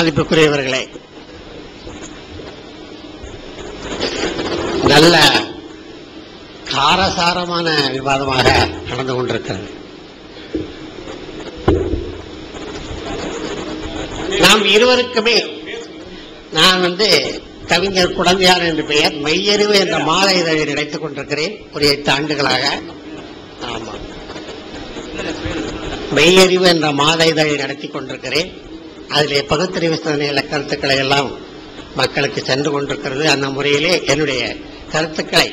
மதிப்புக்குரியவர்களே. நல்ல காரசாரமான விவாதமாக நடந்து கொண்டிருக்கிறது. நாம் இருவருக்குமே நான் வந்து கவிஞர் குழந்தையார் என்று பெயர் மெய்யறிவு என்ற மாத இதழை நினைத்துக் கொண்டிருக்கிறேன். ஒரு எட்டு ஆண்டுகளாக. ஆமா மெய்யறிவு என்ற மாத இதழை நடத்தி கொண்டிருக்கிறேன். அதிலே பகுத்தறிவு சிந்தனையில கருத்துக்களை எல்லாம் மக்களுக்கு சென்று கொண்டிருக்கிறது. அந்த முறையிலே என்னுடைய கருத்துக்களை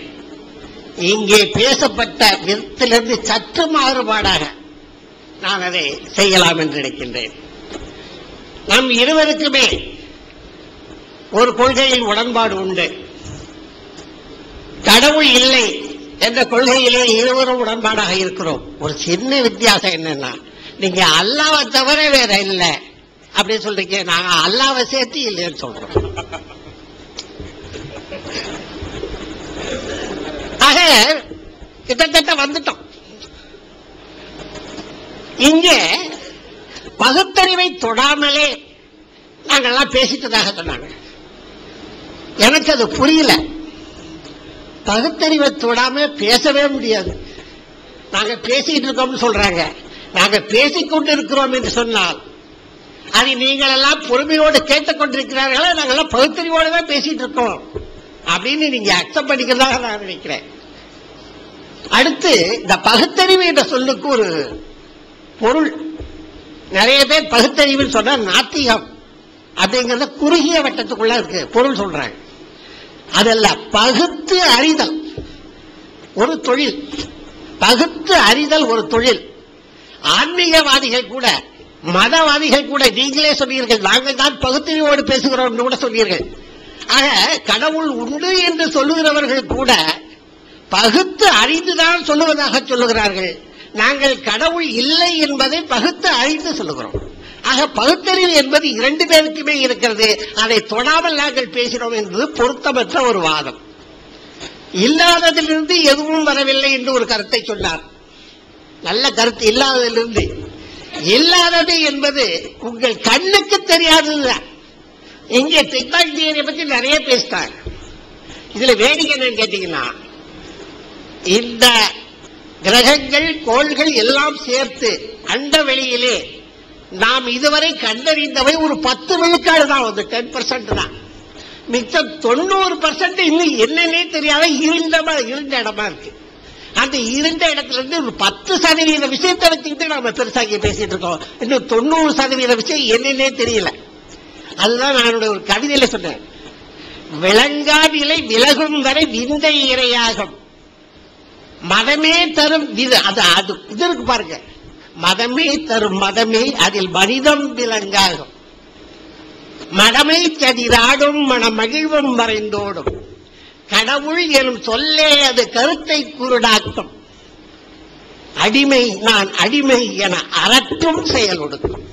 இங்கே பேசப்பட்ட விதத்திலிருந்து சற்று மாறுபாடாக நான் அதை செய்யலாம் என்று நினைக்கின்றேன். நம் இருவருக்குமே ஒரு கொள்கையில் உடன்பாடு உண்டு. கடவுள் இல்லை என்ற கொள்கையிலே இருவரும் உடன்பாடாக இருக்கிறோம். ஒரு சின்ன வித்தியாசம் என்னன்னா நீங்க அல்லாவை தவிர வேற இல்லை. அப்படின்னு சொல்றீங்க. நாங்க அல்லாவை சேர்த்து இல்லைன்னு சொல்றோம் ஆக கிட்டத்தட்ட வந்துட்டோம். இங்கே பகுத்தறிவை தொடாமலே நாங்கெல்லாம் பேசிட்டதாக சொன்னாங்க. எனக்கு அது புரியல. பகுத்தறிவை தொடாம பேசவே முடியாது. நாங்க பேசிட்டு இருக்கோம்னு சொல்றாங்க. நாங்க பேசிக்கொண்டு இருக்கிறோம் என்று சொன்னால் அதை நீங்கள் எல்லாம் பொறுமையோடு கேட்டுக்கொண்டிருக்கிறார்களா? நாங்கெல்லாம் பகுத்தறிவோடு தான் பேசிட்டு இருக்கோம் அப்படின்னு நீங்க அக்செப்ட் பண்ணிக்கிறதாக நான் நினைக்கிறேன். அடுத்து இந்த பகுத்தறிவு என்ற சொல்லுக்கு ஒரு பொருள். நிறைய பேர் பகுத்தறிவுன்னு சொன்னா நாத்திகம் அப்படிங்கறத குறுகிய வட்டத்துக்குள்ள இருக்கு. பொருள் சொல்றாங்க. அதல்ல பகுத்து அறிதல் ஒரு தொழில். பகுத்து அறிதல் ஒரு தொழில். ஆன்மீகவாதிகள் கூட மதவாதிகள் கூட நீங்களே சொன்னீர்கள் நாங்கள் தான் பகுத்தறிவோடு பேசுகிறோம் கூட சொன்னீர்கள் ஆக கடவுள் உண்டு என்று சொல்லுகிறவர்கள் கூட பகுத்து அறிந்துதான் சொல்லுவதாக சொல்லுகிறார்கள். நாங்கள் கடவுள் இல்லை என்பதை பகுத்து அறிந்து சொல்லுகிறோம். ஆக பகுத்தறிவு என்பது இரண்டு பேருக்குமே இருக்கிறது. அதை தொடாமல் நாங்கள் பேசினோம் என்பது பொருத்தமற்ற ஒரு வாதம். இல்லாததிலிருந்து எதுவும் வரவில்லை என்று ஒரு கருத்தை சொன்னார். நல்ல கருத்து இல்லாததிலிருந்து. இல்லாதது என்பது உங்கள் கண்ணுக்கு தெரியாததுதான். இங்கே டிக்டாக் தியரியை பத்தி நிறைய பேசிட்டாங்க. இதுல வேடிக்கை என்னன்னு கேட்டீங்கன்னா இந்த கிரகங்கள் கோள்கள் எல்லாம் சேர்த்து அண்ட வெளியிலே நாம் இதுவரை கண்டறிந்தவை ஒரு பத்து விழுக்காடு தான் வந்து டென் பர்சன்ட் தான். மிச்சம் தொண்ணூறு பர்சன்ட் இன்னும் என்னன்னே தெரியாத இருந்த இருந்த இடமா இருக்கு. அந்த இருந்த இடத்துல இருந்து ஒரு பத்து சதவீத விஷயத்தை வச்சுக்கிட்டு நாம பெருசாக்கி பேசிட்டு இருக்கோம். இன்னும் தொண்ணூறு சதவீத விஷயம் என்னன்னே தெரியல. அதுதான் நான் ஒரு கவிதையில சொன்னேன். விளங்காவிலை விலகும் வரை விந்தை இரையாகும். மதமே தரும் இது அது அது இது இருக்கு பாருங்க. மதமே தரும் மதமே அதில் மனிதம் விலங்காகும். மடமை சதிராடும் மனமகிழ்வும் மறைந்தோடும். கடவுள் எனும் சொல்லே அது கருத்தை குருடாக்கும். அடிமை நான் அடிமை என அறற்றும் செயலொடுக்கும்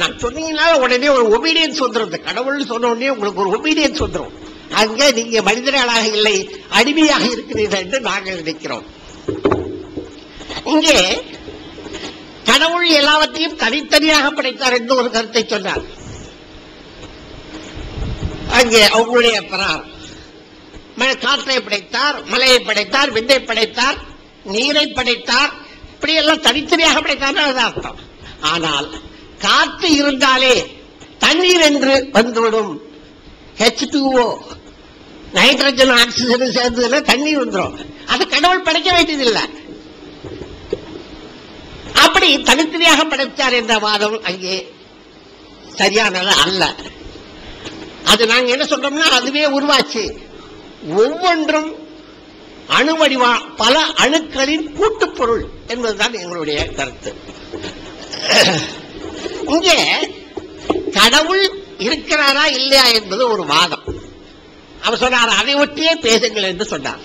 நான் சொன்னீங்கன்னா உடனே ஒரு ஒபீடியன்ஸ் வந்துடும் இந்த கடவுள் சொன்ன உடனே உங்களுக்கு ஒரு ஒபீடியன்ஸ் வந்துடும் அங்க நீங்க மனிதர்களாக இல்லை அடிமையாக இருக்கிறீர்கள் என்று நாங்கள் நினைக்கிறோம். இங்கே கடவுள் எல்லாவற்றையும் தனித்தனியாக படைத்தார் என்று ஒரு கருத்தை சொன்னார். அங்கே அவங்களுடைய பிரார். காற்றை படைத்தார் மலையை படைத்தார் விந்தை படைத்தார் நீரை படைத்தார். இப்படி எல்லாம் தனித்தனியாக படைத்தார் அர்த்தம். ஆனால் காற்று இருந்தாலே தண்ணீர் என்று வந்துவிடும். H two O nitrogen oxygen சேர்ந்ததுல தண்ணீர் வந்துடும் அது கடவுள் படைக்க வேண்டியதில்லை. அப்படி தனித்தனியாக படைத்தார் என்ற வாதம் அங்கே சரியானது அல்ல. அது நாங்க என்ன சொல்றோம்னா அதுவே உருவாச்சு. ஒவ்வொன்றும் அணுவடிவா பல அணுக்களின் கூட்டுப்பொருள் என்பதுதான் எங்களுடைய கருத்து. இங்கே கடவுள் இருக்கிறாரா இல்லையா என்பது ஒரு வாதம். அவர் சொன்னார் அதை ஒட்டியே பேசுங்கள் என்று சொன்னார்.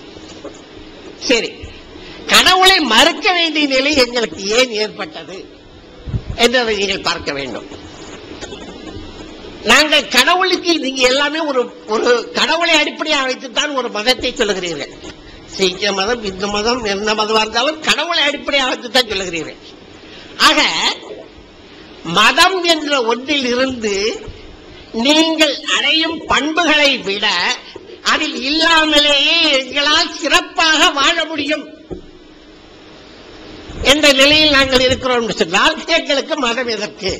சரி கடவுளை மறுக்க வேண்டிய நிலை எங்களுக்கு ஏன் ஏற்பட்டது என்று நீங்கள் பார்க்க வேண்டும். நாங்கள் கடவுளுக்கு நீங்க எல்லாமே ஒரு ஒரு கடவுளை அடிப்படையாக வைத்துத்தான் ஒரு மதத்தை சொல்லுகிறீர்கள். சீக்கிய மதம் இந்து மதம் எந்த மதமா இருந்தாலும் கடவுளை அடிப்படையாக வைத்துத்தான் சொல்லுகிறீர்கள். ஆக மதம் என்ற ஒன்றில் இருந்து நீங்கள் அடையும் பண்புகளை விட அதில் இல்லாமலேயே எங்களால் சிறப்பாக வாழ முடியும் என்ற நிலையில் நாங்கள் இருக்கிறோம் சொன்னால் எங்களுக்கு மதம் எதற்கு?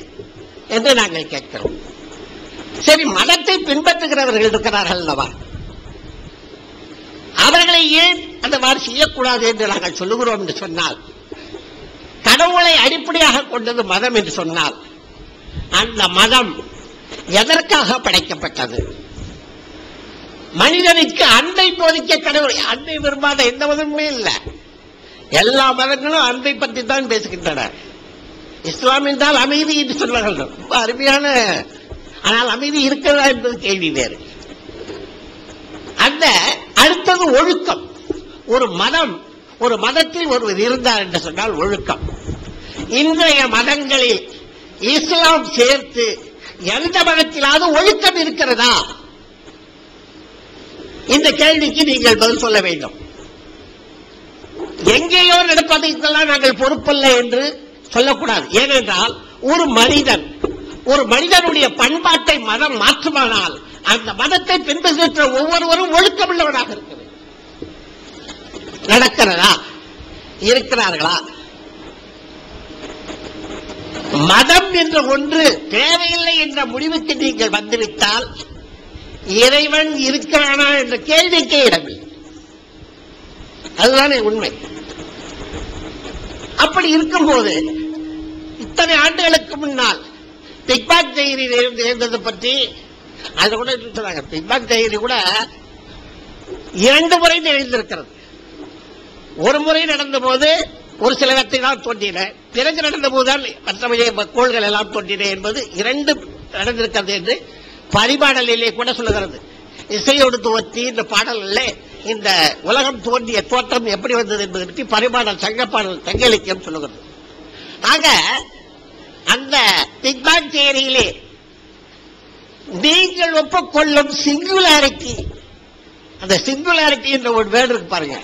என்று நாங்கள் கேட்கிறோம். சரி மதத்தை பின்பற்றுகிறவர்கள் இருக்கிறார்கள் அல்லவா? அவர்களை ஏன் அந்த மாதிரி செய்யக்கூடாது என்று நாங்கள் சொல்லுகிறோம் என்று சொன்னால் கடவுளை அடிப்படையாக கொண்டது மதம் என்று சொன்னால் அந்த மதம் எதற்காக படைக்கப்பட்டது? மனிதனுக்கு அன்பை போதிக்க கடவுள் அன்பை விரும்பாத எந்த மதமுமே இல்லை. எல்லா மதங்களும் அன்பை பற்றி தான் பேசுகின்றன. இஸ்லாம் என்றால் அமைதி என்று சொல்வார்கள் ரொம்ப அருமையான ஆனால் அமைதி இருக்கிறதா என்பது கேள்வி வேறு. அந்த அடுத்தது ஒழுக்கம். ஒரு மதம் ஒரு மதத்தில் ஒருவர் இருந்தார் என்று சொன்னால் ஒழுக்கம். இன்றைய மதங்களில் இஸ்லாம் சேர்த்து எந்த மதத்திலாவது ஒழுக்கம் இருக்கிறதா? இந்த கேள்விக்கு நீங்கள் பதில் சொல்ல வேண்டும். எங்கேயோ நடப்பதை நாங்கள் பொறுப்பல்ல என்று சொல்லக்கூடாது. ஏனென்றால் ஒரு மனிதன் ஒரு மனிதனுடைய பண்பாட்டை மதம் மாற்றுமானால் அந்த மதத்தை பின்பற்றுகிற ஒவ்வொருவரும் ஒழுக்கமுள்ளவனாக இருக்க வேண்டும். நடக்கிறதா? இருக்கிறார்களா? மதம் என்ற ஒன்று தேவையில்லை என்ற முடிவுக்கு நீங்கள் வந்துவிட்டால் இறைவன் இருக்கிறானா என்ற கேள்விக்கே இடமில்லை. அதுதானே உண்மை. அப்படி இருக்கும்போது இத்தனை ஆண்டுகளுக்கு முன்னால் பிக்பாக் டைரி இருந்தது பற்றி அது கூட சொன்னாங்க பிக்பாக் டைரி கூட இரண்டு முறை நிகழ்ந்திருக்கிறது ஒரு முறை நடந்த போது ஒரு சிலவற்றை தான் தோன்றின. பிறகு நடந்த போதுதான் மற்ற கோள்கள் எல்லாம் தோன்றின என்பது இரண்டு நடந்திருக்கிறது என்று பரிபாடலிலே கூட சொல்லுகிறது. இசையோடு துவத்தி இந்த பாடலில் இந்த உலகம் தோன்றிய தோற்றம் எப்படி வந்தது என்பதை பற்றி பரிபாடல் பாடல் தங்க இலக்கியம் சொல்லுகிறது. ஆக அந்த பிக்பாக் தேரியிலே நீங்கள் ஒப்புக்கொள்ளும் சிங்குலாரிட்டி அந்த சிங்குலாரிட்டி என்ற ஒரு வேர்டு இருக்கு பாருங்க.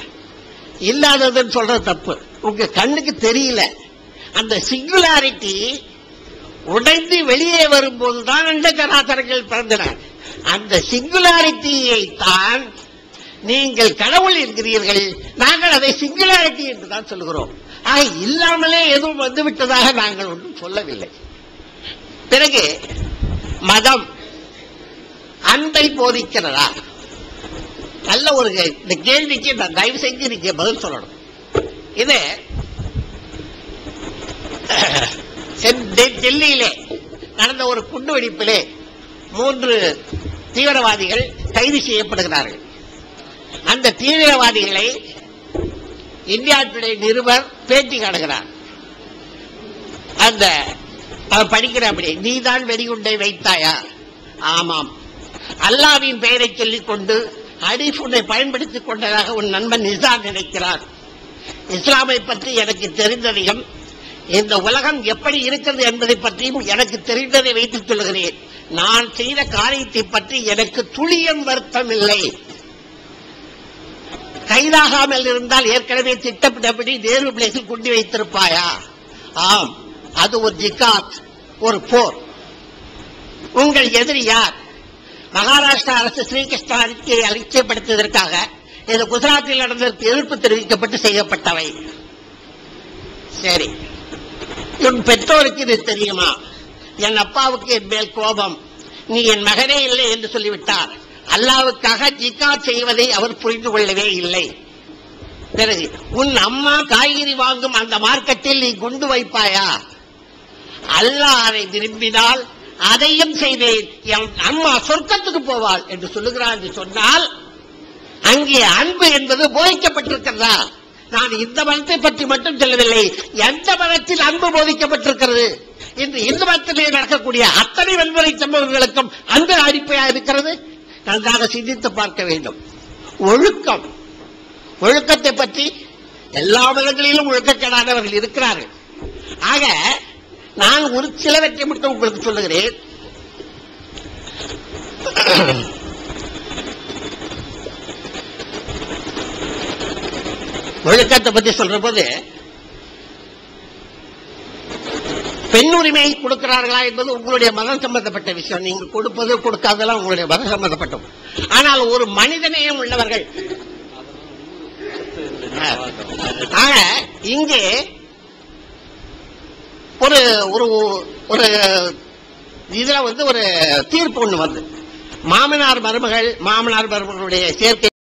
இல்லாததுன்னு சொல்றது தப்பு. உங்க கண்ணுக்கு தெரியல. அந்த சிங்குலாரிட்டி உடைந்து வெளியே வரும்போது தான் அந்த கலாச்சாரங்கள் பிறந்தன அந்த சிங்குலாரிட்டியை தான் நீங்கள் கடவுள் என்கிறீர்கள். நாங்கள் அதை சிங்குலாரிட்டி என்று தான் சொல்கிறோம். ஆக இல்லாமலே எதுவும் வந்துவிட்டதாக நாங்கள் ஒன்றும் சொல்லவில்லை. பிறகு மதம் அன்பை போதிக்கிறதா? நல்ல ஒரு இந்த கேள்விக்கு நான் தயவு செஞ்சு நீங்க பதில் சொல்லணும். இது சென்- டெ- டெல்லியிலே நடந்த ஒரு குண்டுவெடிப்பிலே மூன்று தீவிரவாதிகள் கைது செய்யப்படுகிறார்கள். அந்த தீவிரவாதிகளை இந்தியா டுடே நிருபர் பேட்டி காணுகிறார். அந்த அவர் படிக்கிற அப்படி. நீதான் வெடிகுண்டை வைத்தாயா? ஆமாம். அல்லாவின் பெயரை சொல்லிக் கொண்டு ஹடீஸ் உன்னை பயன்படுத்திக் கொண்டதாக உன் நண்பன் நிசா நினைக்கிறார். இஸ்லாமை பற்றி எனக்கு தெரிந்ததையும் இந்த உலகம் எப்படி இருக்கிறது என்பதை பற்றியும் எனக்கு தெரிந்ததை வைத்துச் சொல்கிறேன் நான் செய்த காரியத்தை பற்றி எனக்கு துளியம் வருத்தம் இல்லை கைதாகாமல் இருந்தால் ஏற்கனவே திட்டமிட்டபடி நேரு பிளேஸில் கொண்டு வைத்திருப்பாயா? ஆம். அது ஒரு ஜிகாத் ஒரு போர். உங்கள் எதிரி யார்? மகாராஷ்டிரா அரசு ஸ்ரீகிருஷ்ணா அறிக்கையை அலட்சியப்படுத்தியதற்காக இது குஜராத்தில் நடந்ததற்கு எதிர்ப்பு தெரிவிக்கப்பட்டு செய்யப்பட்டவை. சரி. உன் பெற்றோருக்கு இது தெரியுமா? என் அப்பாவுக்கு என் மேல் கோபம். நீ என் மகனே இல்லை என்று சொல்லிவிட்டார். அல்லாவுக்காக ஜிக்கா செய்வதை அவர் புரிந்து கொள்ளவே இல்லை. பிறகு உன் அம்மா காய்கறி வாங்கும் அந்த மார்க்கெட்டில் நீ குண்டு வைப்பாயா? அல்லாஹ் அதை விரும்பினால் அதையும் செய்வேன் என் அம்மா சொர்க்கத்துக்கு போவாள் என்று சொல்லுகிறான் என்று சொன்னால் அங்கே அன்பு என்பது போதிக்கப்பட்டிருக்கிறதா? நான் இந்த மதத்தை பற்றி மட்டும் சொல்லவில்லை. எந்த மதத்தில் அன்பு போதிக்கப்பட்டிருக்கிறது? இன்று இந்து மதத்திலே நடக்கக்கூடிய அத்தனை வன்முறை சம்பவங்களுக்கும் அன்பு அடிப்படையாக இருக்கிறது? நன்றாக சிந்தித்து பார்க்க வேண்டும். ஒழுக்கம். ஒழுக்கத்தை பற்றி எல்லா விதங்களிலும் ஒழுக்கக்கேடானவர்கள் இருக்கிறார்கள். ஆக நான் ஒரு சிலவற்றை மட்டும் உங்களுக்கு சொல்லுகிறேன். ஒழுக்கத்தை பத்தி சொல்ற போது பெண் உரிமையை கொடுக்கிறார்களா என்பது உங்களுடைய மதம் சம்பந்தப்பட்ட விஷயம். நீங்க கொடுப்பது கொடுக்காதெல்லாம் உங்களுடைய மதம் சம்பந்தப்பட்டது. ஆனால் ஒரு மனிதநேயம் உள்ளவர்கள். ஆக இங்கே ஒரு ஒரு ஒரு இதுல வந்து ஒரு தீர்ப்பு ஒண்ணு வந்து. மாமனார் மருமகள் மாமனார் மருமகளுடைய சேர்க்கை